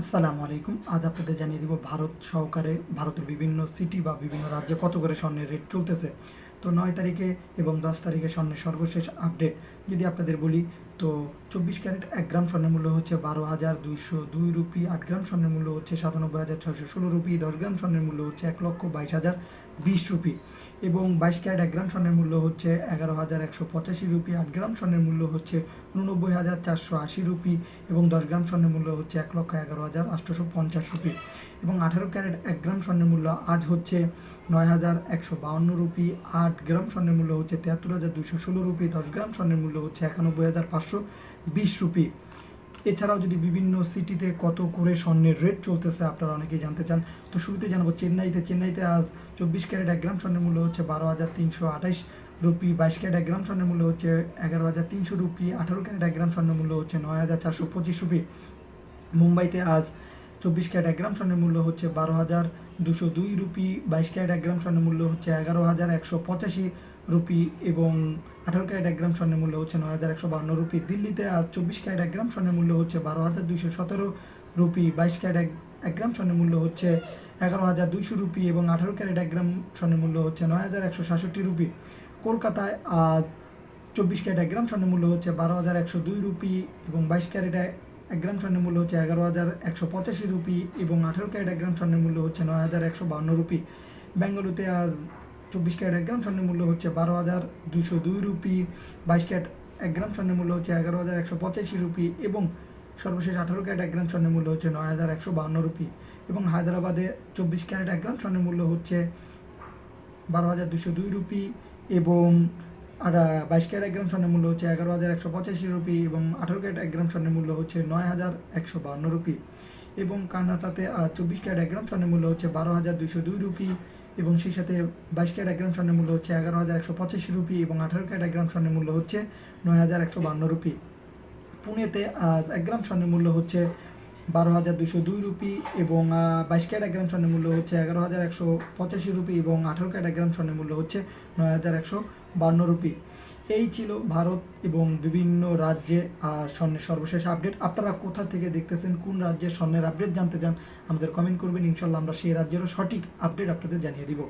আসসালামু আলাইকুম। আজ আপনাদের জানিয়ে দিব ভারত সহকারে ভারতের বিভিন্ন সিটি বা বিভিন্ন রাজ্যে কত করে স্বর্ণের রেট চলতেছে। তো নয় তারিখে এবং দশ তারিখে স্বর্ণের সর্বশেষ আপডেট যদি আপনাদের বলি তো চব্বিশ ক্যারেট এক গ্রাম স্বর্ণের মূল্য হচ্ছে বারো হাজার দুইশো দুই রুপি, আট গ্রাম স্বর্ণের মূল্য হচ্ছে সাতানব্বই হাজার ছয়শো ষোলো রুপি, দশ গ্রাম স্বর্ণের মূল্য হচ্ছে এক লক্ষ বাইশ হাজার বিশ রুপি এবং বাইশ ক্যারেট এক গ্রাম স্বর্ণের মূল্য হচ্ছে এগারো হাজার একশো পঁচাশি রুপি, আট গ্রাম স্বর্ণের মূল্য হচ্ছে উননব্বই হাজার চারশো আশি রুপি এবং দশ গ্রাম স্বর্ণের মূল্য হচ্ছে এক লক্ষ এগারো হাজার আটশোশো পঞ্চাশ রুপি এবং আঠারো ক্যারেট এক গ্রাম স্বর্ণের মূল্য আজ হচ্ছে নয় হাজার একশো বাউন্ন রুপি, আট গ্রাম স্বর্ণের মূল্য হচ্ছে তিয়াত্তর হাজার দুশো ষোলো রুপি, দশ গ্রাম স্বর্ণের মূল্য হচ্ছে একানব্বই হাজার পাঁচশো বিশ রুপি। এছাড়াও যদি বিভিন্ন সিটিতে কত করে স্বর্ণের রেট চলতেছে আপনারা অনেকেই জানতে চান। তো শুরুতে জানাব, চেন্নাইতে চেন্নাইতে আজ চব্বিশ ক্যারেট এক গ্রাম স্বর্ণের মূল্য হচ্ছে বারো হাজার তিনশো আঠাইশ রুপি। বাইশ ক্যারেট এক গ্রাম স্বর্ণের মূল্য হচ্ছে এগারো হাজার তিনশো রুপি। আঠারো ক্যারেট এক গ্রাম স্বর্ণের মূল্য হচ্ছে নয় হাজার চারশো পঁচিশ রুপি। মুম্বাইতে আজ চব্বিশ ক্যারেট এক গ্রাম স্বর্ণের মূল্য হচ্ছে বারো হাজার দুশো দুই রুপি। বাইশ ক্যারেট এক গ্রাম স্বর্ণের মূল্য হচ্ছে এগারো হাজার একশো পঁচাশি রুপি এবং আঠারো ক্যারেট এক গ্রাম স্বর্ণের মূল্য হচ্ছে নয় হাজার একশো বান্ন রুপি। দিল্লিতে আজ চব্বিশ ক্যারেট এক গ্রাম স্বর্ণের মূল্য হচ্ছে বারো হাজার দুইশো সতেরো রুপি। বাইশ ক্যারেট এক এক গ্রাম স্বর্ণের মূল্য হচ্ছে এগারো হাজার দুইশো রুপি এবং আঠারো ক্যারেট এক গ্রাম স্বর্ণের মূল্য হচ্ছে নয় হাজার একশো সাতষট্টি রুপি। কলকাতায় আজ চব্বিশ ক্যারেট এক গ্রাম স্বর্ণের মূল্য হচ্ছে বারো হাজার একশো দুই রুপি এবং বাইশ ক্যারেট এক গ্রাম স্বর্ণের মূল্য হচ্ছে এগারো হাজার একশো পঁচাশি রুপি এবং আঠারো ক্যারেট এক গ্রাম স্বর্ণের মূল্য হচ্ছে নয় হাজার একশো বান্ন রুপি। বেঙ্গালুরুতে আজ চব্বিশ ক্যারেট এক গ্রাম, স্বর্ণের মূল্য হচ্ছে বারো হাজার দুশো দুই রুপি। বাইশ ক্যারেট এক গ্রাম, স্বর্ণের মূল্য হচ্ছে এগারো হাজার একশো পঁচাশি রুপি এবং সর্বশেষ আঠারো ক্যারেট এক গ্রাম, স্বর্ণের মূল্য হচ্ছে নয় হাজার একশো বান্ন রুপি। এবং হায়দ্রাবাদে চব্বিশ ক্যারেট এক গ্রাম, স্বর্ণের মূল্য হচ্ছে বারো হাজার দুশো দুই রুপি এবং আর বাইশ ক্যারেট এক গ্রাম, স্বর্ণের মূল্য হচ্ছে এগারো হাজার একশো পঁচাশি রুপি এবং আঠারো ক্যারেট এক গ্রাম, স্বর্ণের মূল্য হচ্ছে নয় হাজার একশো বাহান্ন রুপি। এবং কানাডাতে চব্বিশ ক্যারেট এক গ্রাম, স্বর্ণের মূল্য হচ্ছে বারো হাজার দুশো দুই রুপি এবং সেই সাথে বাইশ ক্যারেট গ্রাম স্বর্ণের মূল্য হচ্ছে এগারো হাজার একশো পঁচাশি রুপি এবং আঠারো ক্যারেট গ্রাম স্বর্ণের মূল্য হচ্ছে নয় হাজার একশো বান্ন রুপি। পুনেতে আজ এক গ্রাম স্বর্ণের মূল্য হচ্ছে বারো হাজার দুশো দুই রুপি এবং বাইশ ক্যারেট গ্রাম স্বর্ণের মূল্য হচ্ছে এগারো হাজার একশো পঁচাশি রুপি এবং আঠারো ক্যারেট গ্রাম স্বর্ণের মূল্য হচ্ছে নয় হাজার একশো বান্ন রুপি। এই ছিল ভারত এবং বিভিন্ন রাজ্যে স্বর্ণের সর্বশেষ আপডেট। আপনারা কোথা থেকে দেখতেছেন, কোন রাজ্যে স্বর্ণের আপডেট জানতে চান, আমাদের কমেন্ট করবেন। ইনশাল্লাহ আমরা সেই রাজ্যেরও সঠিক আপডেট আপনাদের জানিয়ে দিব।